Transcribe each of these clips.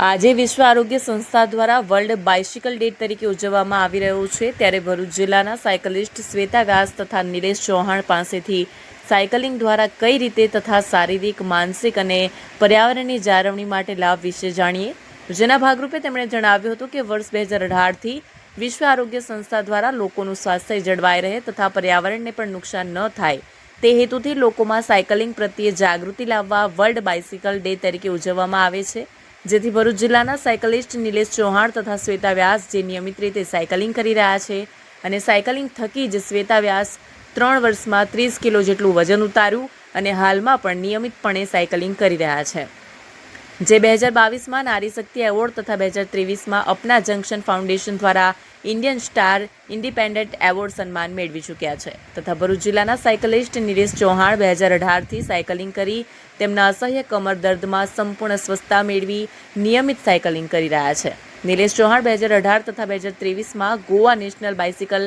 આજે વિશ્વ આરોગ્ય સંસ્થા દ્વારા વર્લ્ડ બાઇસિકલ ડે તરીકે ઉજવવામાં આવી રહ્યો છે. ત્યારે ભરૂચ જિલ્લાના સાયકલિસ્ટ શ્વેતા વ્યાસ તથા નિલેશ ચૌહાણ પાસેથી સાયકલિંગ દ્વારા કઈ રીતે તથા શારીરિક, માનસિક અને પર્યાવરણની જાળવણી માટે લાભ વિશે જાણીએ. જેના ભાગરૂપે તેમણે જણાવ્યું હતું કે વર્ષ બે હજાર અઢારથી વિશ્વ આરોગ્ય સંસ્થા દ્વારા લોકોનું સ્વાસ્થ્ય જળવાઈ રહે તથા પર્યાવરણને પણ નુકસાન ન થાય. તે હેતુથી લોકોમાં સાયકલિંગ પ્રત્યે જાગૃતિ લાવવા વર્લ્ડ બાઇસિકલ ડે તરીકે ઉજવવામાં આવે છે. જેથી ભરૂચ જિલ્લાના સાયકલિસ્ટ નિલેશ ચૌહાણ તથા શ્વેતા વ્યાસ જે નિયમિત રીતે સાયકલિંગ કરી રહ્યા છે અને સાયકલિંગ થકી જ શ્વેતા વ્યાસ ત્રણ વર્ષમાં ત્રીસ કિલો જેટલું વજન ઉતાર્યું અને હાલમાં પણ નિયમિતપણે સાયકલિંગ કરી રહ્યા છે. જે બે હજાર બાવીસમાં નારી શક્તિ એવોર્ડ તથા બે હજાર ત્રેવીસમાં અપના જંકશન ફાઉન્ડેશન દ્વારા ઇન્ડિયન સ્ટાર ઇન્ડિપેન્ડન્ટ એવોર્ડ સન્માન મેળવી ચૂક્યા છે. તથા ભરૂચ જિલ્લાના સાયકલિસ્ટ નિરેશ ચૌહાણ બે હજાર અઢારથી સાયકલિંગ કરી તેમના અસહ્ય કમર દર્દમાં સંપૂર્ણ સ્વસ્થતા મેળવી નિયમિત સાયકલિંગ કરી રહ્યા છે. નિલેશ ચૌહાણ બે હજાર અઢાર તથા બે હજાર ત્રેવીસમાં ગોવા નેશનલ બાઇસિકલ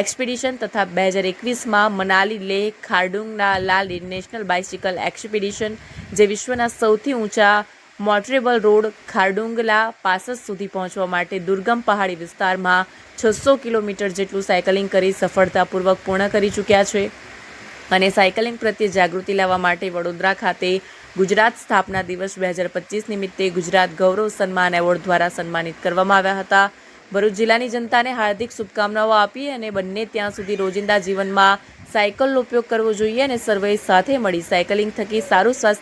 એક્સપિડિશન તથા બે હજાર એકવીસમાં મનાલી, લેહ, ખારડુંગના લાલ નેશનલ બાઇસિકલ એક્સપિડિશન જે વિશ્વના સૌથી ઊંચા મોટરેબલ રોડ ખારડુંગલા પાસસ સુધી પહોંચવા માટે દુર્ગમ પહાડી વિસ્તારમાં છસો કિલોમીટર જેટલું સાયકલિંગ કરી સફળતાપૂર્વક પૂર્ણ કરી ચૂક્યા છે. અને સાયકલિંગ પ્રત્યે જાગૃતિ લાવવા માટે વડોદરા ખાતે ગુજરાત સ્થાપના દિવસ બે હજાર પચીસ નિમિત્તે ગુજરાત ગૌરવ સન્માન એવોર્ડ દ્વારા સન્માનિત કરવામાં આવ્યા હતા. ભરૂચ જિલ્લાની જનતાને હાર્દિક શુભકામનાઓ આપી અને બંને ત્યાં સુધી રોજિંદા જીવનમાં સાયકલનો ઉપયોગ કરવો જોઈએ અને સર્વે સાથે મળી સાયકલિંગ થકી સારું સ્વાસ્થ્ય